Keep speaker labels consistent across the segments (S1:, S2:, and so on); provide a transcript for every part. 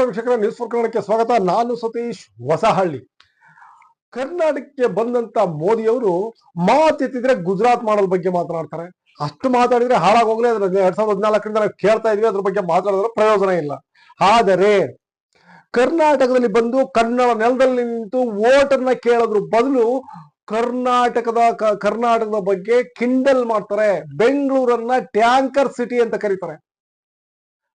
S1: ವೀಕ್ಷಕರ news four ಕನ್ನಡಕ್ಕೆ ಸ್ವಾಗತ. ನಾನು ಸತೀಶ್ ಹೊಸಹಳ್ಳಿ. ಕರ್ನಾಟಕಕ್ಕೆ ಬಂದಂತ ಮೋದಿಯವರು ಮಾತೆತ್ತಿದ್ರೆ ಗುಜರಾತ್ ಮಾಡಲ್ ಬಗ್ಗೆ ಮಾತನಾಡ್ತಾರೆ. ಅಷ್ಟು ಮಾತಾಡಿದ್ರೆ ಹಾಳಾಗೋಗ್ಲಿ. ಅದ್ರ ಎರಡ್ ಸಾವಿರದ ಹದಿನಾಲ್ಕರಿಂದ ನಾವು ಕೇಳ್ತಾ ಇದ್ವಿ. ಅದ್ರ ಬಗ್ಗೆ ಮಾತಾಡಿದ್ರೆ ಪ್ರಯೋಜನ ಇಲ್ಲ. ಆದರೆ ಕರ್ನಾಟಕದಲ್ಲಿ ಬಂದು ಕನ್ನಡ ನೆಲದಲ್ಲಿ ನಿಂತು ಓಟನ್ನ ಕೇಳೋದ್ರ ಬದಲು ಕರ್ನಾಟಕದ ಕರ್ನಾಟಕದ ಬಗ್ಗೆ ಕಿಂಡಲ್ ಮಾಡ್ತಾರೆ. ಬೆಂಗಳೂರನ್ನ ಟ್ಯಾಂಕರ್ ಸಿಟಿ ಅಂತ ಕರೀತಾರೆ.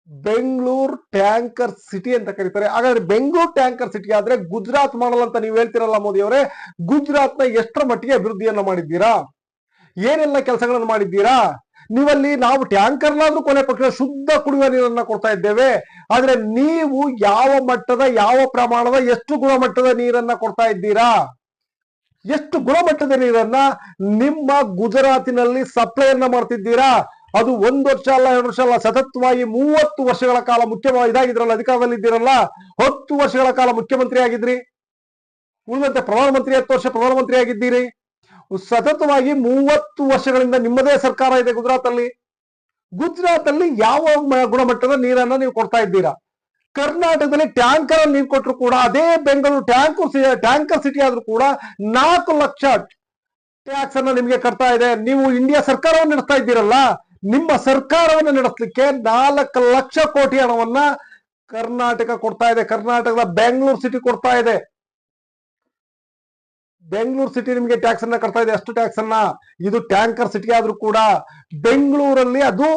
S1: ಬೆಂಗಳೂರು ಟ್ಯಾಂಕರ್ ಸಿಟಿ ಅಂತ ಕರೀತಾರೆ. ಹಾಗಾದ್ರೆ ಬೆಂಗಳೂರು ಟ್ಯಾಂಕರ್ ಸಿಟಿ ಆದ್ರೆ ಗುಜರಾತ್ ಮಾಡಲ್ ಅಂತ ನೀವು ಹೇಳ್ತಿರಲ್ಲ ಮೋದಿ ಅವರೇ ಗುಜರಾತ್ನ ಎಷ್ಟರ ಮಟ್ಟಿಗೆ ಅಭಿವೃದ್ಧಿಯನ್ನ ಮಾಡಿದ್ದೀರಾ? ಏನೆಲ್ಲ ಕೆಲಸಗಳನ್ನು ಮಾಡಿದ್ದೀರಾ? ನೀವಲ್ಲಿ ನಾವು ಟ್ಯಾಂಕರ್ನಾದ್ರೂ ಕೊನೆ ಪಕ್ಷ ಶುದ್ಧ ಕುಡಿಯುವ ನೀರನ್ನ ಕೊಡ್ತಾ ಇದ್ದೇವೆ. ಆದ್ರೆ ನೀವು ಯಾವ ಮಟ್ಟದ, ಯಾವ ಪ್ರಮಾಣದ, ಎಷ್ಟು ಗುಣಮಟ್ಟದ ನೀರನ್ನ ಕೊಡ್ತಾ ಇದ್ದೀರಾ? ಎಷ್ಟು ಗುಣಮಟ್ಟದ ನೀರನ್ನ ನಿಮ್ಮ ಗುಜರಾತಿನಲ್ಲಿ ಸಪ್ಲೈಯನ್ನ ಮಾಡ್ತಿದ್ದೀರಾ? ಅದು ಒಂದು ವರ್ಷ ಅಲ್ಲ, ಎರಡು ವರ್ಷ ಅಲ್ಲ, ಸತತವಾಗಿ ಮೂವತ್ತು ವರ್ಷಗಳ ಕಾಲ ಮುಖ್ಯ ಇದಾಗಿದ್ರಲ್ಲ, ಅಧಿಕಾರದಲ್ಲಿ ಇದ್ದೀರಲ್ಲ, ಹತ್ತು ವರ್ಷಗಳ ಕಾಲ ಮುಖ್ಯಮಂತ್ರಿ ಆಗಿದ್ರಿ. ಉಳಿದಂತೆ ಪ್ರಧಾನಮಂತ್ರಿ ಹತ್ತು ವರ್ಷ ಪ್ರಧಾನಮಂತ್ರಿ ಆಗಿದ್ದೀರಿ. ಸತತವಾಗಿ ಮೂವತ್ತು ವರ್ಷಗಳಿಂದ ನಿಮ್ಮದೇ ಸರ್ಕಾರ ಇದೆ ಗುಜರಾತ್ ಅಲ್ಲಿ ಗುಜರಾತ್ ಅಲ್ಲಿ ಯಾವ ಗುಣಮಟ್ಟದ ನೀರನ್ನ ನೀವು ಕೊಡ್ತಾ ಇದ್ದೀರಾ? ಕರ್ನಾಟಕದಲ್ಲಿ ಟ್ಯಾಂಕರ್ ಅಲ್ಲಿ ನೀರು ಕೊಟ್ಟರು ಕೂಡ, ಅದೇ ಬೆಂಗಳೂರು ಟ್ಯಾಂಕರ್ ಟ್ಯಾಂಕರ್ ಸಿಟಿ ಆದ್ರೂ ಕೂಡ ನಾಲ್ಕು ಲಕ್ಷ ಟ್ಯಾಕ್ಸ್ ಅನ್ನ ನಿಮಗೆ ಕಟ್ತಾ ಇದೆ. ನೀವು ಇಂಡಿಯಾ ಸರ್ಕಾರವನ್ನು ನಡೆಸ್ತಾ ಇದ್ದೀರಲ್ಲ ನಿಮ್ಮ ಸರ್ಕಾರವನ್ನು ನಡೆಸಲಿಕ್ಕೆ ನಾಲ್ಕು ಲಕ್ಷ ಕೋಟಿ ಹಣವನ್ನ ಕರ್ನಾಟಕ ಕೊಡ್ತಾ ಇದೆ. ಕರ್ನಾಟಕದ ಬೆಂಗಳೂರು ಸಿಟಿ ಕೊಡ್ತಾ ಇದೆ. ಬೆಂಗಳೂರು ಸಿಟಿ ನಿಮಗೆ ಟ್ಯಾಕ್ಸ್ ಅನ್ನ ಕಟ್ತಾ ಇದೆ. ಅಷ್ಟು ಟ್ಯಾಕ್ಸ್ ಅನ್ನ. ಇದು ಟ್ಯಾಂಕರ್ ಸಿಟಿ ಆದ್ರೂ ಕೂಡ ಬೆಂಗಳೂರಲ್ಲಿ ಅದು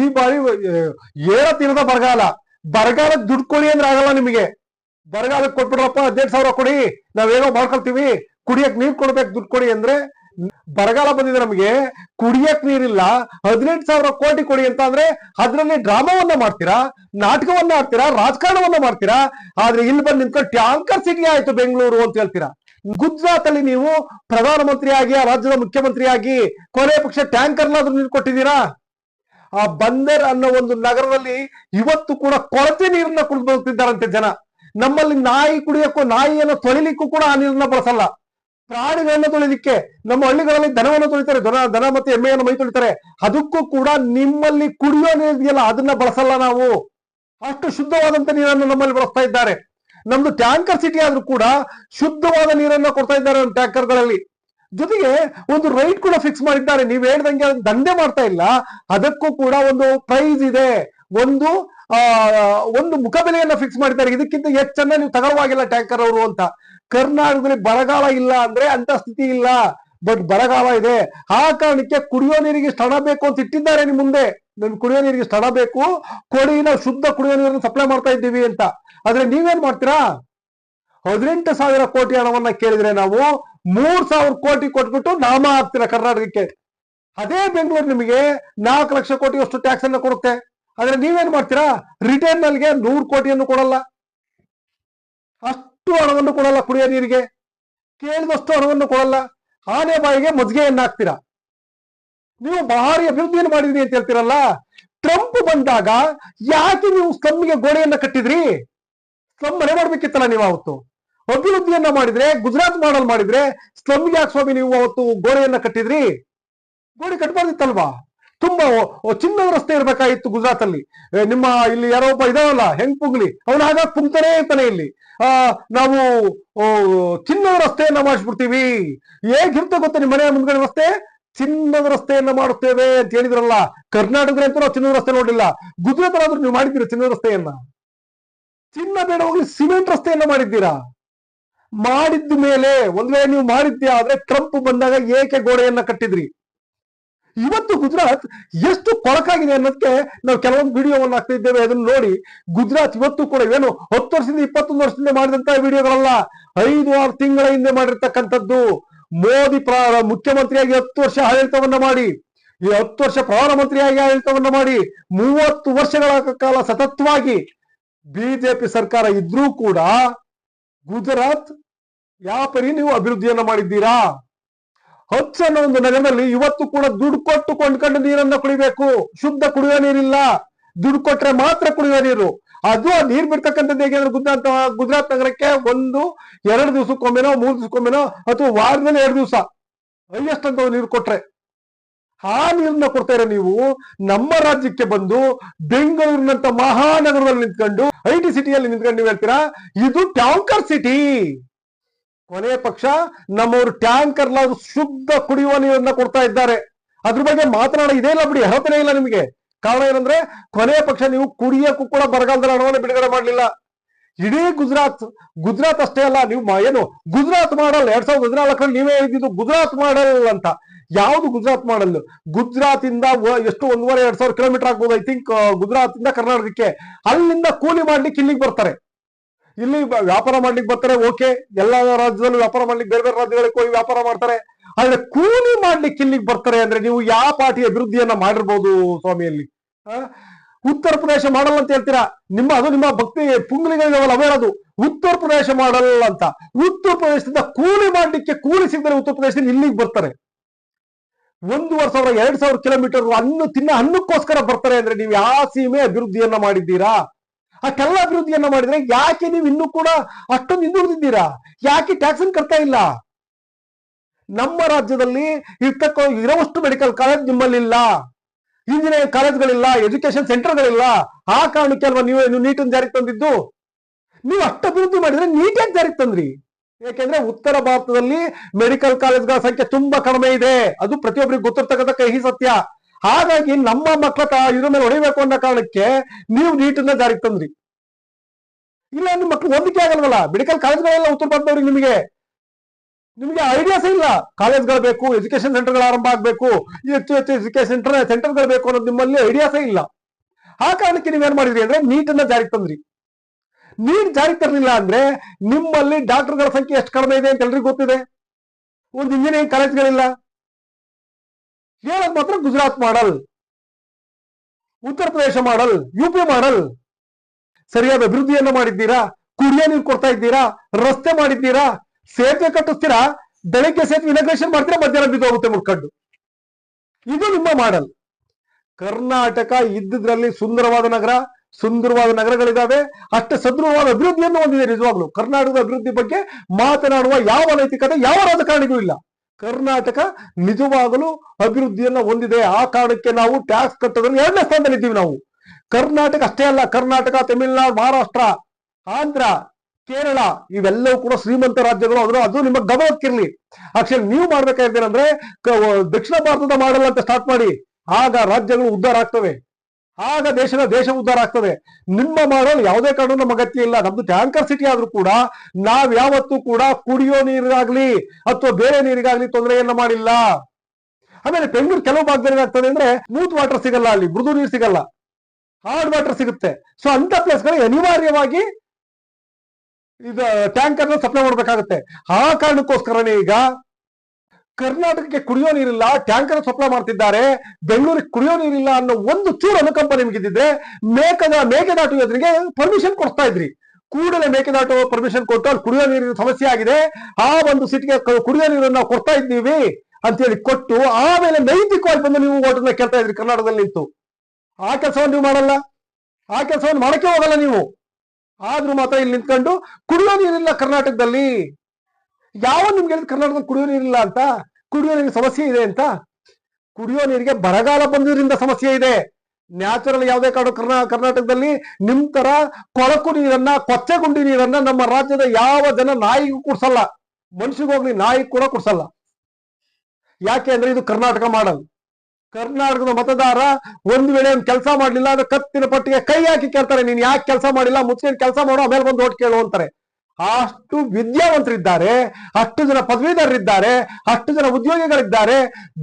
S1: ಈ ಬಾರಿ ಏಳ ದಿನದ ಬರಗಾಲ. ಬರಗಾಲಕ್ಕೆ ದುಡ್ಡು ಕೊಡಿ ಅಂದ್ರೆ ಆಗಲ್ಲ ನಿಮಗೆ. ಬರಗಾಲಕ್ಕೆ ಕೊಟ್ಬಿಡ್ರಪ್ಪ, ಹದಿನೆಂಟು ಸಾವಿರ ಕೊಡಿ. ನಾವೇನೋ ಮಾಡ್ಕೊಳ್ತೀವಿ. ಕುಡಿಯಕ್ ನೀರ್ ಕೊಡ್ಬೇಕು, ದುಡ್ಡು ಕೊಡಿ ಅಂದ್ರೆ ಬರಗಾಲ ಬಂದಿದೆ ನಮಗೆ, ಕುಡಿಯಕ್ ನೀರಿಲ್ಲ, ಹದಿನೆಂಟು ಸಾವಿರ ಕೋಟಿ ಕೊಡಿ ಅಂತ ಅಂದ್ರೆ ಅದ್ರಲ್ಲಿ ಡ್ರಾಮಾವನ್ನ ಮಾಡ್ತೀರಾ, ನಾಟಕವನ್ನ ಆಡ್ತೀರಾ, ರಾಜಕಾರಣವನ್ನ ಮಾಡ್ತೀರಾ? ಆದ್ರೆ ಇಲ್ಲಿ ಬಂದು ನಿಂತ್ಕೊಂಡು ಟ್ಯಾಂಕರ್ ಸಿಟಿ ಆಯ್ತು ಬೆಂಗಳೂರು ಅಂತ ಹೇಳ್ತೀರಾ. ಗುಜರಾತ್ ಅಲ್ಲಿ ನೀವು ಪ್ರಧಾನಮಂತ್ರಿ ಆಗಿ ಆ ರಾಜ್ಯದ ಮುಖ್ಯಮಂತ್ರಿ ಆಗಿ ಕೊನೆ ಪಕ್ಷ ಟ್ಯಾಂಕರ್ನಾದ್ರೂ ನೀರು ಕೊಟ್ಟಿದ್ದೀರಾ? ಆ ಬಂದರ್ ಅನ್ನೋ ಒಂದು ನಗರದಲ್ಲಿ ಇವತ್ತು ಕೂಡ ಕೊಳತೆ ನೀರನ್ನ ಕುಡಿದು ಬರುತ್ತಿದ್ದಾರಂತೆ ಜನ. ನಮ್ಮಲ್ಲಿ ನಾಯಿ ಕುಡಿಯಕ್ಕೂ, ನಾಯಿಯನ್ನು ತೊಳಿಲಿಕ್ಕೂ ಕೂಡ ಆ ನೀರನ್ನ ಬಳಸಲ್ಲ. ಪ್ರಾಣಿಗಳನ್ನ ತೊಳಿಲಿಕ್ಕೆ, ನಮ್ಮ ಹಳ್ಳಿಗಳಲ್ಲಿ ದನವನ್ನು ತೊಳಿತಾರೆ, ದನ ದನ ಮತ್ತೆ ಎಮ್ಮೆಯನ್ನು ಮೈ ತೊಳಿತಾರೆ. ಅದಕ್ಕೂ ಕೂಡ ನಿಮ್ಮಲ್ಲಿ ಕುಡಿಯೋ ನೀರು ಇದೆಯಲ್ಲ ಅದನ್ನ ಬಳಸಲ್ಲ ನಾವು. ಅಷ್ಟು ಶುದ್ಧವಾದಂತ ನೀರನ್ನು ನಮ್ಮಲ್ಲಿ ಬಳಸ್ತಾ ಇದ್ದಾರೆ. ನಮ್ದು ಟ್ಯಾಂಕರ್ ಸಿಟಿ ಆದ್ರೂ ಕೂಡ ಶುದ್ಧವಾದ ನೀರನ್ನ ಕೊಡ್ತಾ ಇದ್ದಾರೆ ನಮ್ಮ ಟ್ಯಾಂಕರ್ಗಳಲ್ಲಿ. ಜೊತೆಗೆ ಒಂದು ರೈಟ್ ಕೂಡ ಫಿಕ್ಸ್ ಮಾಡಿದ್ದಾರೆ. ನೀವ್ ಹೇಳ್ದಂಗೆ ದಂಧೆ ಮಾಡ್ತಾ ಇಲ್ಲ. ಅದಕ್ಕೂ ಕೂಡ ಒಂದು ಪ್ರೈಸ್ ಇದೆ. ಒಂದು ಒಂದು ಮುಖಬೆಲೆಯನ್ನ ಫಿಕ್ಸ್ ಮಾಡಿದ್ದಾರೆ. ಇದಕ್ಕಿಂತ ಹೆಚ್ಚನ್ನ ನೀವು ತಗೊಳ್ಳುವಾಗಿಲ್ಲ ಟ್ಯಾಂಕರ್ ಅವರು ಅಂತ. ಕರ್ನಾಟಕದಲ್ಲಿ ಬರಗಾಲ ಇಲ್ಲ ಅಂದ್ರೆ ಅಂತ ಸ್ಥಿತಿ ಇಲ್ಲ. ಬಟ್ ಬರಗಾಲ ಇದೆ. ಆ ಕಾರಣಕ್ಕೆ ಕುಡಿಯೋ ನೀರಿಗೆ ಸ್ಥಳ ಬೇಕು ಅಂತ ಇಟ್ಟಿದ್ದಾರೆ ನಿಮ್ ಮುಂದೆ. ನನ್ ಕುಡಿಯೋ ನೀರಿಗೆ ಸ್ಥಳ ಬೇಕು. ಕೊಡಿ ನಾವು ಶುದ್ಧ ಕುಡಿಯೋ ನೀರನ್ನು ಸಪ್ಲೈ ಮಾಡ್ತಾ ಇದ್ದೀವಿ ಅಂತ. ಆದ್ರೆ ನೀವೇನ್ ಮಾಡ್ತೀರಾ? ಹದಿನೆಂಟು ಸಾವಿರ ಕೋಟಿ ಹಣವನ್ನ ಕೇಳಿದ್ರೆ ನಾವು ಮೂರ್ ಸಾವಿರ ಕೋಟಿ ಕೊಟ್ಬಿಟ್ಟು ನಾಮ ಹಾಕ್ತೀರಾ ಕರ್ನಾಟಕಕ್ಕೆ. ಅದೇ ಬೆಂಗಳೂರು ನಿಮಗೆ ನಾಲ್ಕು ಲಕ್ಷ ಕೋಟಿ ಅಷ್ಟು ಟ್ಯಾಕ್ಸ್ ಅನ್ನ ಕೊಡುತ್ತೆ. ಆದ್ರೆ ನೀವೇನ್ ಮಾಡ್ತೀರಾ? ರಿಟರ್ನ್ ಅಲ್ಲಿಗೆ ನೂರು ಕೋಟಿಯನ್ನು ಕೊಡಲ್ಲ. ಅಷ್ಟು ಹಣವನ್ನು ಕೊಡಲ್ಲ ಕುಡಿಯೋ ನೀರಿಗೆ. ಕೇಳಿದಷ್ಟು ಹಣವನ್ನು ಕೊಡಲ್ಲ. ಆನೆ ಬಾಯಿಗೆ ಮಜ್ಜಿಗೆಯನ್ನ ಹಾಕ್ತೀರಾ ನೀವು ಭಾರಿ ಅಭಿವೃದ್ಧಿಯನ್ನು ಮಾಡಿದ್ರಿ ಅಂತ ಹೇಳ್ತೀರಲ್ಲ? ಟ್ರಂಪ್ ಬಂದಾಗ ಯಾಕೆ ನೀವು ಸ್ಲಮ್ಗೆ ಗೋಡೆಯನ್ನ ಕಟ್ಟಿದ್ರಿ? ಸ್ಲಮ್ ಮನೆ ಮಾಡ್ಬೇಕಿತ್ತಲ್ಲ ನೀವು ಅವತ್ತು ಅಭಿವೃದ್ಧಿಯನ್ನ ಮಾಡಿದ್ರೆ, ಗುಜರಾತ್ ಮಾಡಲ್ ಮಾಡಿದ್ರೆ ಸ್ಲಮ್ಗೆ ಯಾಕೆ ಸ್ವಾಮಿ ನೀವು ಅವತ್ತು ಗೋಡೆಯನ್ನ ಕಟ್ಟಿದ್ರಿ? ಗೋಡೆ ಕಟ್ಬಾರ್ದಿತ್ತಲ್ವಾ? ತುಂಬಾ ಚಿನ್ನದ ರಸ್ತೆ ಇರ್ಬೇಕಾಗಿತ್ತು ಗುಜರಾತ್ ಅಲ್ಲಿ ನಿಮ್ಮ ಇಲ್ಲಿ ಯಾರೋ ಒಬ್ಬ ಇದಾವಲ್ಲ, ಹೆಂಗ್ ಪುಗ್ಲಿ? ಅವನ ಹಾಗಾಗಿ ಇರ್ತಾನೆ ಇಲ್ಲಿ. ಆ, ನಾವು ಚಿನ್ನದ ರಸ್ತೆಯನ್ನ ಮಾಡಿಸ್ಬಿಡ್ತೀವಿ. ಹೇಗಿರುತ್ತೆ ಗೊತ್ತಾ ನಿಮ್ಮ ಮನೆಯ ಮುಂದ್ಗಡೆ ರಸ್ತೆ? ಚಿನ್ನದ ರಸ್ತೆಯನ್ನ ಮಾಡುತ್ತೇವೆ ಅಂತ ಹೇಳಿದ್ರಲ್ಲ ಕರ್ನಾಟಕದಂತೂ ನಾವು ಚಿನ್ನದ ರಸ್ತೆ ನೋಡಿಲ್ಲ ಗುಜರಾತ್ ಆದ್ರೂ ನೀವು ಮಾಡಿದ್ದೀರಾ ಚಿನ್ನದ ರಸ್ತೆಯನ್ನ? ಚಿನ್ನ ಬೇಡ ಹೋಗಿ ಸಿಮೆಂಟ್ ರಸ್ತೆಯನ್ನ ಮಾಡಿದ್ದೀರಾ? ಮಾಡಿದ್ದ ಮೇಲೆ ಒಂದ್ ವೇಳೆ ನೀವು ಮಾಡಿದ್ದೆ ಆದ್ರೆ ಟ್ರಂಪ್ ಬಂದಾಗ ಏಕೆ ಗೋಡೆಯನ್ನ ಕಟ್ಟಿದ್ರಿ? ಇವತ್ತು ಗುಜರಾತ್ ಎಷ್ಟು ಕೊಳಕಾಗಿದೆ ಅನ್ನೋದಕ್ಕೆ ನಾವು ಕೆಲವೊಂದು ವಿಡಿಯೋವನ್ನು ಹಾಕ್ತಾ ಇದ್ದೇವೆ ಅದನ್ನು ನೋಡಿ ಗುಜರಾತ್ ಇವತ್ತು ಕೂಡ ಏನು ಹತ್ತು ವರ್ಷದಿಂದ ಇಪ್ಪತ್ತೊಂದು ವರ್ಷದಿಂದ ಮಾಡಿದಂತ ವಿಡಿಯೋಗಳಲ್ಲ, ಐದು ಆರು ತಿಂಗಳ ಹಿಂದೆ ಮಾಡಿರ್ತಕ್ಕಂಥದ್ದು. ಮೋದಿ ಪ್ರ ಮುಖ್ಯಮಂತ್ರಿಯಾಗಿ ಹತ್ತು ವರ್ಷ ಆಡಳಿತವನ್ನ ಮಾಡಿ, ಈ ಹತ್ತು ವರ್ಷ ಪ್ರಧಾನಮಂತ್ರಿಯಾಗಿ ಆಡಳಿತವನ್ನ ಮಾಡಿ, ಮೂವತ್ತು ವರ್ಷಗಳ ಕಾಲ ಸತತವಾಗಿ ಬಿಜೆಪಿ ಸರ್ಕಾರ ಇದ್ರೂ ಕೂಡ ಗುಜರಾತ್ ಯಾವ ಪರಿ ನೀವು ಅಭಿವೃದ್ಧಿಯನ್ನ ಮಾಡಿದ್ದೀರಾ? ಹಚ್ಚ ಅನ್ನೋ ಒಂದು ನಗರದಲ್ಲಿ ಇವತ್ತು ಕೂಡ ದುಡ್ಡು ಕೊಟ್ಟು ಕೊಂಡ್ಕೊಂಡು ನೀರನ್ನ ಕುಡಿಬೇಕು. ಶುದ್ಧ ಕುಡಿಯೋ ನೀರಿಲ್ಲ. ದುಡ್ಡು ಕೊಟ್ರೆ ಮಾತ್ರ ಕುಡಿಯೋ ನೀರು. ಅದು ಆ ನೀರ್ ಬಿಡ್ತಕ್ಕಂಥದ್ದು ಹೇಗೆ ಅಂದ್ರೆ ಗುಜರಾತ್ ಗುಜರಾತ್ ನಗರಕ್ಕೆ ಒಂದು, ಎರಡು ದಿವಸಕ್ಕೊಮ್ಮೆನೋ ಮೂರು ದಿವಸಕ್ಕೊಮ್ಮೆನೋ ಅಥವಾ ವಾರದಲ್ಲಿ ಎರಡು ದಿವಸ ಹೈಯೆಸ್ಟ್ ಅಂತ ನೀರು ಕೊಟ್ರೆ. ಆ ನೀರನ್ನ ಕೊಡ್ತಾ ಇರೋ ನೀವು ನಮ್ಮ ರಾಜ್ಯಕ್ಕೆ ಬಂದು ಬೆಂಗಳೂರಿನಂತ ಮಹಾನಗರದಲ್ಲಿ ನಿಂತ್ಕೊಂಡು, ಐ ಟಿ ಸಿಟಿಯಲ್ಲಿ ನಿಂತ್ಕೊಂಡು ನೀವು ಹೇಳ್ತೀರಾ? ಇದು ಟ್ಯಾಂಕರ್ ಸಿಟಿ. ಕೊನೆಯ ಪಕ್ಷ ನಮ್ಮವರು ಟ್ಯಾಂಕರ್ ಶುದ್ಧ ಕುಡಿಯುವ ನೀರನ್ನ ಕೊಡ್ತಾ ಇದ್ದಾರೆ. ಅದ್ರ ಬಗ್ಗೆ ಮಾತನಾಡ ಇದೇ ಇಲ್ಲ ಬಿಡಿ ಅರ್ಹತೆನೇ ಇಲ್ಲ ನಿಮಗೆ. ಕಾರಣ ಏನಂದ್ರೆ, ಕೊನೆಯ ಪಕ್ಷ ನೀವು ಕುಡಿಯಕ್ಕೂ ಕೂಡ ಬರಗಾಲದಲ್ಲಿ ಹಣವನ್ನು ಬಿಡುಗಡೆ ಮಾಡಲಿಲ್ಲ. ಇಡೀ ಗುಜರಾತ್ ಗುಜರಾತ್ ಅಷ್ಟೇ ಅಲ್ಲ, ನೀವು ಏನು, ಗುಜರಾತ್ ಮಾಡಲ್ ಎರಡ್ ಸಾವಿರದ ಹದಿನಾಲ್ಕರಲ್ಲಿ ನೀವೇ ಹೇಳಿದ್ದು ಗುಜರಾತ್ ಮಾಡಲ್ ಅಂತ. ಯಾವ್ದು ಗುಜರಾತ್ ಮಾಡಲ್ ಗುಜರಾತ್ ಇಂದ ಎಷ್ಟು, ಒಂದೂವರೆ, ಎರಡ್ ಸಾವಿರ ಕಿಲೋಮೀಟರ್ ಆಗ್ಬೋದು ಐ ಥಿಂಕ್ ಗುಜರಾತ್ ಇಂದ ಕರ್ನಾಟಕಕ್ಕೆ. ಅಲ್ಲಿಂದ ಕೂಲಿ ಮಾಡ್ಲಿಕ್ಕೆ ಇಲ್ಲಿಗೆ ಬರ್ತಾರೆ. ಇಲ್ಲಿ ವ್ಯಾಪಾರ ಮಾಡ್ಲಿಕ್ಕೆ ಬರ್ತಾರೆ, ಓಕೆ, ಎಲ್ಲ ರಾಜ್ಯದಲ್ಲೂ ವ್ಯಾಪಾರ ಮಾಡ್ಲಿಕ್ಕೆ ಬೇರೆ ಬೇರೆ ರಾಜ್ಯಗಳಿಗೆ ಹೋಗಿ ವ್ಯಾಪಾರ ಮಾಡ್ತಾರೆ. ಆದ್ರೆ ಕೂಲಿ ಮಾಡ್ಲಿಕ್ಕೆ ಇಲ್ಲಿಗೆ ಬರ್ತಾರೆ ಅಂದ್ರೆ ನೀವು ಯಾವ ಪಾರ್ಟಿ ಅಭಿವೃದ್ಧಿಯನ್ನ ಮಾಡಿರ್ಬೋದು ಸ್ವಾಮಿಯಲ್ಲಿ? ಉತ್ತರ ಪ್ರದೇಶ ಮಾಡಲ್ಲ ಅಂತ ಹೇಳ್ತೀರಾ? ನಿಮ್ಮ, ಅದು ನಿಮ್ಮ ಭಕ್ತಿ ಪುಂಗ್ಲಿಗಳಿದಾವಲ್ಲ ಅವೇಳದು ಉತ್ತರ ಪ್ರದೇಶ ಮಾಡಲ್ಲ ಅಂತ. ಉತ್ತರ ಪ್ರದೇಶದಿಂದ ಕೂಲಿ ಮಾಡ್ಲಿಕ್ಕೆ ಕೂಲಿ ಸಿಗ್ತಾರೆ ಉತ್ತರ ಪ್ರದೇಶದಿಂದ ಇಲ್ಲಿಗೆ ಬರ್ತಾರೆ. ಒಂದೂವರೆ ಸಾವಿರ, ಎರಡ್ ಸಾವಿರ ಕಿಲೋಮೀಟರ್ ಅನ್ನು ತಿನ್ನ ಅನ್ನಕ್ಕೋಸ್ಕರ ಬರ್ತಾರೆ ಅಂದ್ರೆ ನೀವು ಯಾವ ಸೀಮೆ ಅಭಿವೃದ್ಧಿಯನ್ನ ಮಾಡಿದ್ದೀರಾ? ಅಷ್ಟೆಲ್ಲ ಅಭಿವೃದ್ಧಿಯನ್ನ ಮಾಡಿದ್ರೆ ಯಾಕೆ ನೀವು ಇನ್ನೂ ಕೂಡ ಅಷ್ಟೊಂದು ಹಿಂದುಳಿದಿದ್ದೀರಾ ಯಾಕೆ ಟ್ಯಾಕ್ಸ್ ಕಟ್ತಾ ಇಲ್ಲ? ನಮ್ಮ ರಾಜ್ಯದಲ್ಲಿ ಇರ್ತಕ್ಕ ಇರುವಷ್ಟು ಮೆಡಿಕಲ್ ಕಾಲೇಜ್ ನಿಮ್ಮಲ್ಲಿಲ್ಲ ಇಂಜಿನಿಯರಿಂಗ್ ಕಾಲೇಜ್ಗಳಿಲ್ಲ ಎಜುಕೇಶನ್ ಸೆಂಟರ್ಗಳಿಲ್ಲ ಆ ಕಾರಣಕ್ಕೆ ಅಲ್ವಾ ನೀವು ನೀವು ನೀಟನ್ನು ಜಾರಿಗೆ ತಂದಿದ್ದು? ನೀವು ಅಷ್ಟು ಅಭಿವೃದ್ಧಿ ಮಾಡಿದ್ರೆ ನೀಟಾಗಿ ಜಾರಿಗೆ ತಂದ್ರಿ? ಯಾಕೆಂದ್ರೆ ಉತ್ತರ ಭಾರತದಲ್ಲಿ ಮೆಡಿಕಲ್ ಕಾಲೇಜ್ಗಳ ಸಂಖ್ಯೆ ತುಂಬಾ ಕಡಿಮೆ ಇದೆ. ಅದು ಪ್ರತಿಯೊಬ್ಬರಿಗೆ ಗೊತ್ತಿರ್ತಕ್ಕಂಥ ಕಹಿ ಸತ್ಯ. ಹಾಗಾಗಿ ನಮ್ಮ ಮಕ್ಕಳ ಇದ್ರ ಮೇಲೆ ಹೊಡಿಬೇಕು ಅನ್ನೋ ಕಾರಣಕ್ಕೆ ನೀವು ನೀಟನ್ನ ಜಾರಿಗೆ ತಂದ್ರಿ. ಇಲ್ಲ, ನಿಮ್ಮ ಮಕ್ಳು ಹೊಂದಿಕೆ ಆಗಲ್ವಲ್ಲ? ಮೆಡಿಕಲ್ ಕಾಲೇಜ್ಗಳೆಲ್ಲ ಉತ್ತರ ಭಾರತದವ್ರಿಗೆ ನಿಮಗೆ. ನಿಮಗೆ ಐಡಿಯಾಸ್ ಇಲ್ಲ. ಕಾಲೇಜ್ಗಳು ಬೇಕು ಎಜುಕೇಶನ್ ಸೆಂಟರ್ಗಳು ಆರಂಭ ಆಗಬೇಕು ಹೆಚ್ಚು ಹೆಚ್ಚು ಎಜುಕೇಶನ್ ಸೆಂಟರ್ ಸೆಂಟರ್ಗಳು ಬೇಕು ಅನ್ನೋದು ನಿಮ್ಮಲ್ಲಿ ಐಡಿಯಾಸೇ ಇಲ್ಲ. ಆ ಕಾರಣಕ್ಕೆ ನೀವೇನ್ ಮಾಡಿದ್ರಿ ಅಂದ್ರೆ ನೀಟನ್ನ ಜಾರಿಗೆ ತಂದ್ರಿ. ನೀಟ್ ಜಾರಿಗೆ ತರಲಿಲ್ಲ ಅಂದ್ರೆ ನಿಮ್ಮಲ್ಲಿ ಡಾಕ್ಟರ್ಗಳ ಸಂಖ್ಯೆ ಎಷ್ಟು ಕಡಿಮೆ ಇದೆ ಅಂತ ಎಲ್ರಿಗೂ ಗೊತ್ತಿದೆ. ಒಂದು ಇಂಜಿನಿಯರಿಂಗ್ ಕಾಲೇಜ್ಗಳಿಲ್ಲ ಹೇಳೋದು ಮಾತ್ರ ಗುಜರಾತ್ ಮಾಡಲ್ ಉತ್ತರ ಪ್ರದೇಶ ಮಾಡಲ್ ಯು ಪಿ ಮಾಡಲ್. ಸರಿಯಾದ ಅಭಿವೃದ್ಧಿಯನ್ನ ಮಾಡಿದ್ದೀರಾ? ಕುಡಿಯೋ ನೀರು ಕೊಡ್ತಾ ಇದ್ದೀರಾ? ರಸ್ತೆ ಮಾಡಿದ್ದೀರಾ? ಸೇತುವೆ ಕಟ್ಟಿಸ್ತೀರಾ? ಬೆಳಗ್ಗೆ ಸೇತುವೆ ಇನಾಗ್ರೇಷನ್ ಮಾಡ್ತೀರಾ? ಮಧ್ಯಾಹ್ನ ಬಿದ್ದು ಹೋಗುತ್ತೆ ಮುಟ್ಕೊಂಡು ಇದು ನಿಮ್ಮ ಮಾಡಲ್. ಕರ್ನಾಟಕ ಇದ್ದಿದ್ರಲ್ಲಿ ಸುಂದರವಾದ ನಗರ, ಸುಂದರವಾದ ನಗರಗಳಿದಾವೆ. ಅಷ್ಟ ಸದೃಢವಾದ ಅಭಿವೃದ್ಧಿಯನ್ನು ಹೊಂದಿದೆ ನಿಜವಾಗ್ಲು. ಕರ್ನಾಟಕದ ಅಭಿವೃದ್ಧಿ ಬಗ್ಗೆ ಮಾತನಾಡುವ ಯಾವ ನೈತಿಕತೆ, ಯಾವ ರಾಜಕಾರಣಿಗೂ ಇಲ್ಲ. ಕರ್ನಾಟಕ ನಿಜವಾಗಲೂ ಅಭಿವೃದ್ಧಿಯನ್ನ ಹೊಂದಿದೆ. ಆ ಕಾರಣಕ್ಕೆ ನಾವು ಟ್ಯಾಕ್ಸ್ ಕಟ್ಟೋದ್ರಲ್ಲಿ ಎರಡನೇ ಸ್ಥಾನದಲ್ಲಿ ಇದ್ದೀವಿ ನಾವು. ಕರ್ನಾಟಕ ಅಷ್ಟೇ ಅಲ್ಲ, ಕರ್ನಾಟಕ, ತಮಿಳುನಾಡು, ಮಹಾರಾಷ್ಟ್ರ, ಆಂಧ್ರ, ಕೇರಳ ಇವೆಲ್ಲವೂ ಕೂಡ ಶ್ರೀಮಂತ ರಾಜ್ಯಗಳು. ಅದ್ರ ಅದು ನಿಮ್ಮ ಗಮನಕ್ಕಿರ್ಲಿ. ಆಕ್ಚುಲಿ ನೀವು ಮಾಡ್ಬೇಕಾಗಿದ್ದೇನೆಂದ್ರೆ, ಕ- ದಕ್ಷಿಣ ಭಾರತದ ಮಾಡಲ್ ಅಂತ ಸ್ಟಾರ್ಟ್ ಮಾಡಿ. ಆಗ ರಾಜ್ಯಗಳು ಉದ್ಧಾರ ಆಗ್ತವೆ. ಆಗ ದೇಶದ ದೇಶ ಉದ್ಧಾರ ಆಗ್ತದೆ. ನಿಮ್ಮ ಮಾಡಲು ಯಾವುದೇ ಕಾರಣ ನಮ್ಮ ಅಗತ್ಯ ಇಲ್ಲ. ನಮ್ದು ಟ್ಯಾಂಕರ್ ಸಿಟಿ ಆದ್ರೂ ಕೂಡ ನಾವ್ ಯಾವತ್ತೂ ಕೂಡ ಕುಡಿಯೋ ನೀರಿಗಾಗ್ಲಿ ಅಥವಾ ಬೇರೆ ನೀರಿಗಾಗ್ಲಿ ತೊಂದರೆಯನ್ನ ಮಾಡಿಲ್ಲ. ಆಮೇಲೆ ಬೆಂಗಳೂರು ಕೆಲವು ಭಾಗದಲ್ಲಿ ಏನಾಗ್ತದೆ ಅಂದ್ರೆ ಮೂತ್ ವಾಟರ್ ಸಿಗಲ್ಲ ಅಲ್ಲಿ, ಮೃದು ನೀರು ಸಿಗಲ್ಲ. ಹಾರ್ಡ್ ವಾಟರ್ ಸಿಗುತ್ತೆ. ಸೊ ಅಂತ ಪ್ಲೇಸ್ಗಳಿಗೆ ಅನಿವಾರ್ಯವಾಗಿ ಇದು ಟ್ಯಾಂಕರ್ ಸಪ್ಲೈ ಮಾಡಬೇಕಾಗುತ್ತೆ. ಆ ಕಾರಣಕ್ಕೋಸ್ಕರನೇ ಈಗ ಕರ್ನಾಟಕಕ್ಕೆ ಕುಡಿಯೋ ನೀರಿಲ್ಲ ಟ್ಯಾಂಕರ್ ಸಪ್ಲೈ ಮಾಡ್ತಿದ್ದಾರೆ, ಬೆಂಗಳೂರಿಗೆ ಕುಡಿಯೋ ನೀರಿಲ್ಲ ಅನ್ನೋ ಒಂದು ಚೂರು ಅನುಕಂಪ ನಿಮ್ಗಿದ್ದಿದ್ರೆ ಮೇಕದ ಮೇಕೆದಾಟು ಯೋಜನೆಗೆ ಪರ್ಮಿಷನ್ ಕೊಡ್ತಾ ಇದ್ರಿ. ಕೂಡಲೇ ಮೇಕೆದಾಟು ಪರ್ಮಿಷನ್ ಕೊಟ್ಟು ಅಲ್ಲಿ ಕುಡಿಯೋ ನೀರಿನ ಸಮಸ್ಯೆ ಆಗಿದೆ. ಆ ಒಂದು ಸಿಟಿಗೆ ಕುಡಿಯೋ ನೀರನ್ನು ನಾವು ಕೊಡ್ತಾ ಇದ್ದೀವಿ ಅಂತೇಳಿ ಕೊಟ್ಟು ಆಮೇಲೆ ನೈತಿಕವಾಗಿ ಬಂದು ನೀವು ಓಟನ್ನ ಕೇಳ್ತಾ ಇದ್ರಿ ಕರ್ನಾಟಕದಲ್ಲಿ ನಿಂತು. ಆ ಕೆಲಸವನ್ನು ನೀವು ಮಾಡಲ್ಲ. ಆ ಕೆಲಸವನ್ನು ಮಾಡಕ್ಕೆ ಹೋಗಲ್ಲ ನೀವು. ಆದ್ರೂ ಮಾತ್ರ ಇಲ್ಲಿ ನಿಂತ್ಕೊಂಡು ಕುಡಿಯೋ ನೀರಿಲ್ಲ ಕರ್ನಾಟಕದಲ್ಲಿ. ಯಾವ ನಿಮ್ಗೆ ಕರ್ನಾಟಕದ ಕುಡಿಯೋ ನೀರಿಲ್ಲ ಅಂತ? ಕುಡಿಯೋ ನೀರಿನ ಸಮಸ್ಯೆ ಇದೆ ಅಂತ? ಕುಡಿಯೋ ನೀರಿಗೆ ಬರಗಾಲ ಬಂದಿದ್ರಿಂದ ಸಮಸ್ಯೆ ಇದೆ. ನ್ಯಾಚುರಲ್ ಯಾವುದೇ ಕಾಡು ಕರ್ನಾ, ಕರ್ನಾಟಕದಲ್ಲಿ ನಿಮ್ ತರ ಕೊಳಕು ನೀರನ್ನ ಕೊಚ್ಚೆಗುಂಡಿ ನೀರನ್ನ ನಮ್ಮ ರಾಜ್ಯದ ಯಾವ ಜನ ನಾಯಿಗೂ ಕುಡ್ಸಲ್ಲ. ಮನುಷ್ಯಗೋಗ್ಲಿ ನಾಯಿ ಕೂಡ ಕುಡ್ಸಲ್ಲ. ಯಾಕೆ ಅಂದ್ರೆ ಇದು ಕರ್ನಾಟಕ ಮಾಡಲ್. ಕರ್ನಾಟಕದ ಮತದಾರ ಒಂದು ವೇಳೆ ಕೆಲಸ ಮಾಡ್ಲಿಲ್ಲ ಅಂದ್ರೆ ಕತ್ತಿನ ಪಟ್ಟಿಗೆ ಕೈ ಹಾಕಿ ಕೇಳ್ತಾರೆ, ನೀನ್ ಯಾಕೆ ಕೆಲಸ ಮಾಡಿಲ್ಲ ಮುಚ್ಚಿನ ಕೆಲಸ ಮಾಡೋ, ಆಮೇಲೆ ಬಂದು ಓಟ್ ಕೇಳು ಅಂತಾರೆ. ಅಷ್ಟು ವಿದ್ಯಾವಂತರಿದ್ದಾರೆ, ಅಷ್ಟು ಜನ ಪದವೀಧರರಿದ್ದಾರೆ, ಅಷ್ಟು ಜನ ಉದ್ಯೋಗಿಗಳಿದ್ದಾರೆ.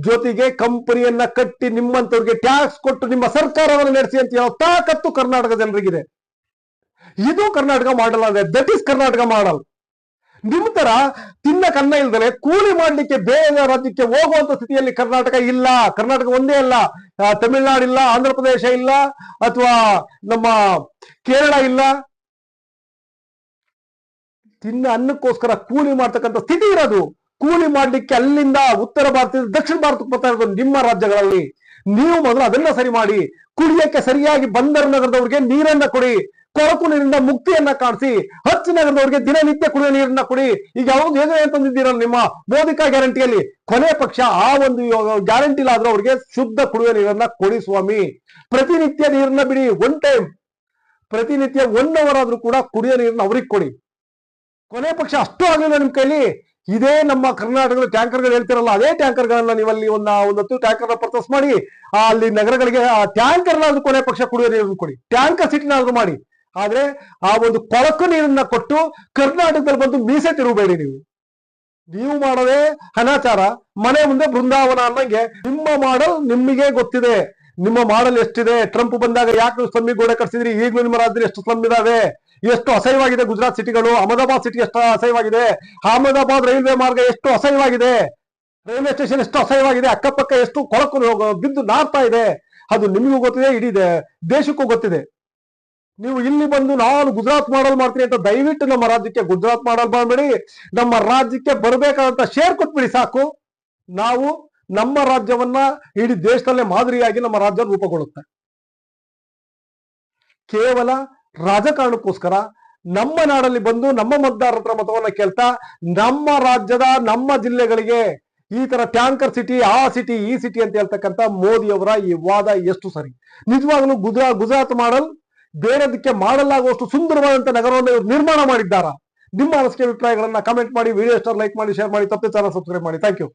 S1: ಜೊತೆಗೆ ಕಂಪನಿಯನ್ನ ಕಟ್ಟಿ ನಿಮ್ಮಂತವ್ರಿಗೆ ಟ್ಯಾಕ್ಸ್ ಕೊಟ್ಟು ನಿಮ್ಮ ಸರ್ಕಾರವನ್ನು ನಡೆಸಿ ಅಂತ ಹೇಳೋ ತಾಕತ್ತು ಕರ್ನಾಟಕ ಜನರಿಗಿದೆ. ಇದು ಕರ್ನಾಟಕ ಮಾಡಲ್ ಅಂದ್ರೆ ದಟ್ ಇಸ್ ಕರ್ನಾಟಕ ಮಾಡಲ್ ನಿಮ್ ತರ ತಿನ್ನ ಕನ್ನ ಇಲ್ದಲೆ ಕೂಲಿ ಮಾಡ್ಲಿಕ್ಕೆ ಬೇರೆ ರಾಜ್ಯಕ್ಕೆ ಹೋಗುವಂತ ಸ್ಥಿತಿಯಲ್ಲಿ ಕರ್ನಾಟಕ ಇಲ್ಲ. ಕರ್ನಾಟಕ ಒಂದೇ ಅಲ್ಲ. ತಮಿಳ್ನಾಡು ಇಲ್ಲ ಆಂಧ್ರ ಪ್ರದೇಶ ಇಲ್ಲ, ಅಥವಾ ನಮ್ಮ ಕೇರಳ ಇಲ್ಲ. ತಿನ್ನ ಅನ್ನಕ್ಕೋಸ್ಕರ ಕೂಲಿ ಮಾಡ್ತಕ್ಕಂಥ ಸ್ಥಿತಿ ಇರೋದು. ಕೂಲಿ ಮಾಡ್ಲಿಕ್ಕೆ ಅಲ್ಲಿಂದ ಉತ್ತರ ಭಾರತದಿಂದ ದಕ್ಷಿಣ ಭಾರತಕ್ಕೆ ಬರ್ತಾ ಇರೋದು ನಿಮ್ಮ ರಾಜ್ಯಗಳಲ್ಲಿ. ನೀವು ಮೊದಲು ಅದನ್ನ ಸರಿ ಮಾಡಿ. ಕುಡಿಯಕ್ಕೆ ಸರಿಯಾಗಿ ಬಂದರ್ ನಗರದವ್ರಿಗೆ ನೀರನ್ನ ಕೊಡಿ. ಕೊಳಕು ನೀರಿಂದ ಮುಕ್ತಿಯನ್ನ ಕಾಣಿಸಿ. ಹಚ್ಚ ನಗರದವ್ರಿಗೆ ದಿನನಿತ್ಯ ಕುಡಿಯುವ ನೀರನ್ನ ಕೊಡಿ. ಈಗ ಯಾವ್ದು ಯೋಜನೆ ತಂದಿದ್ದೀರಲ್ಲ ನಿಮ್ಮ ಮೋದಿಕಾ ಗ್ಯಾರಂಟಿಯಲ್ಲಿ? ಕೊನೆ ಪಕ್ಷ ಆ ಒಂದು ಗ್ಯಾರಂಟಿ ಇಲ್ಲಾದ್ರೂ ಅವ್ರಿಗೆ ಶುದ್ಧ ಕುಡಿಯುವ ನೀರನ್ನ ಕೊಡಿ ಸ್ವಾಮಿ. ಪ್ರತಿನಿತ್ಯ ನೀರನ್ನ ಬಿಡಿ ಒನ್ ಟೈಮ್ ಪ್ರತಿನಿತ್ಯ ಒನ್ ಅವರ್ ಆದ್ರೂ ಕೂಡ ಕುಡಿಯೋ ನೀರನ್ನ ಅವ್ರಿಗೆ ಕೊಡಿ. ಕೊನೆ ಪಕ್ಷ ಅಷ್ಟು ಆಗಲಿಲ್ಲ ನಿಮ್ ಕೈಲಿ. ಇದೇ ನಮ್ಮ ಕರ್ನಾಟಕದ ಟ್ಯಾಂಕರ್ಗಳು ಹೇಳ್ತಿರಲ್ಲ, ಅದೇ ಟ್ಯಾಂಕರ್ಗಳನ್ನ ನೀವಲ್ಲಿ ಒಂದ್ ಒಂದು ಹತ್ತು ಟ್ಯಾಂಕರ್ ಪರ್ಚೇಸ್ ಮಾಡಿ ಅಲ್ಲಿ ನಗರಗಳಿಗೆ ಆ ಟ್ಯಾಂಕರ್ನಾದ್ರೂ ಕೊನೆ ಪಕ್ಷ ಕುಡಿಯೋ ನೀರನ್ನು ಕೊಡಿ, ಟ್ಯಾಂಕರ್ ಸಿಟಿನಾದ್ರೂ ಮಾಡಿ. ಆದ್ರೆ ಆ ಒಂದು ಕೊಳಕು ನೀರನ್ನ ಕೊಟ್ಟು ಕರ್ನಾಟಕದಲ್ಲಿ ಬಂದು ಮೀಸೆ ತಿರುಗಬೇಡಿ ನೀವು. ನೀವು ಮಾಡೋದೇ ಅನಾಚಾರ, ಮನೆ ಮುಂದೆ ಬೃಂದಾವನ ಅನ್ನಂಗೆ ನಿಮ್ಮ ಮಾಡಲ್ ನಿಮಗೆ ಗೊತ್ತಿದೆ. ನಿಮ್ಮ ಮಾಡಲ್ ಎಷ್ಟಿದೆ? ಟ್ರಂಪ್ ಬಂದಾಗ ಯಾಕೆ ಸ್ಲಮ್ಮಿ ಗೋಡೆ ಕಟ್ಸಿದ್ರಿ? ಈಗಲೂ ನಿಮ್ಮ ರಾಜ್ಯದಲ್ಲಿ ಎಷ್ಟು ಸ್ಲಮ್ ಇದಾವೆ? ಎಷ್ಟು ಅಸಹ್ಯವಾಗಿದೆ ಗುಜರಾತ್ ಸಿಟಿಗಳು, ಅಹಮದಾಬಾದ್ ಸಿಟಿ ಎಷ್ಟು ಅಸಹ್ಯವಾಗಿದೆ, ಅಹಮದಾಬಾದ್ ರೈಲ್ವೆ ಮಾರ್ಗ ಎಷ್ಟು ಅಸಹ್ಯವಾಗಿದೆ, ರೈಲ್ವೆ ಸ್ಟೇಷನ್ ಎಷ್ಟು ಅಸಹ್ಯವಾಗಿದೆ, ಅಕ್ಕಪಕ್ಕ ಎಷ್ಟು ಕೊಳಕು ಬಿದ್ದು ನಾರ್ತಾ ಇದೆ, ಅದು ನಿಮಗೂ ಗೊತ್ತಿದೆ, ಇಡೀ ದೇಶಕ್ಕೂ ಗೊತ್ತಿದೆ. ನೀವು ಇಲ್ಲಿ ಬಂದು ನಾನು ಗುಜರಾತ್ ಮಾಡಲ್ ಮಾಡ್ತೀನಿ ಅಂತ ದಯವಿಟ್ಟು ನಮ್ಮ ರಾಜ್ಯಕ್ಕೆ ಗುಜರಾತ್ ಮಾಡಲ್ ಮಾಡಬೇಡಿ ನಮ್ಮ ರಾಜ್ಯಕ್ಕೆ ಬರಬೇಕಾದಂತ ಶೇರ್ ಕೊಟ್ಬಿಡಿ ಸಾಕು. ನಾವು ನಮ್ಮ ರಾಜ್ಯವನ್ನ ಇಡೀ ದೇಶದಲ್ಲೇ ಮಾದರಿಯಾಗಿ ನಮ್ಮ ರಾಜ್ಯ ರೂಪುಗೊಳ್ಳುತ್ತೆ. ಕೇವಲ ರಾಜಕಾರಣಕ್ಕೋಸ್ಕರ ನಮ್ಮ ನಾಡಲ್ಲಿ ಬಂದು ನಮ್ಮ ಮತದಾರರ ಹತ್ರ ಮತವನ್ನ ಕೇಳ್ತಾ ನಮ್ಮ ರಾಜ್ಯದ ನಮ್ಮ ಜಿಲ್ಲೆಗಳಿಗೆ ಈ ತರ ಟ್ಯಾಂಕರ್ ಸಿಟಿ, ಆ ಸಿಟಿ, ಈ ಸಿಟಿ ಅಂತ ಹೇಳ್ತಕ್ಕಂತ ಮೋದಿಯವರ ಈ ವಾದ ಎಷ್ಟು ಸರಿ. ನಿಜವಾಗ್ಲೂ ಗುಜರಾ, ಗುಜರಾತ್ ಮಾಡಲ್, ಬೇರೆದಕ್ಕೆ ಮಾಡಲಾಗುವಷ್ಟು ಸುಂದರವಾದಂತ ನಗರವನ್ನು ಇವರು ನಿರ್ಮಾಣ ಮಾಡಿದ್ದಾರಾ? ನಿಮ್ಮ ಅನಿಸಿಕೆ ಅಭಿಪ್ರಾಯಗಳನ್ನ ಕಮೆಂಟ್ ಮಾಡಿ ವಿಡಿಯೋ ಸ್ಟಾರ್ ಲೈಕ್ ಮಾಡಿ ಶೇರ್ ಮಾಡಿ ತಪ್ಪದೆ ಚಾನಲ್ ಸಬ್ಸ್ಕ್ರೈಬ್ ಮಾಡಿ. Thank you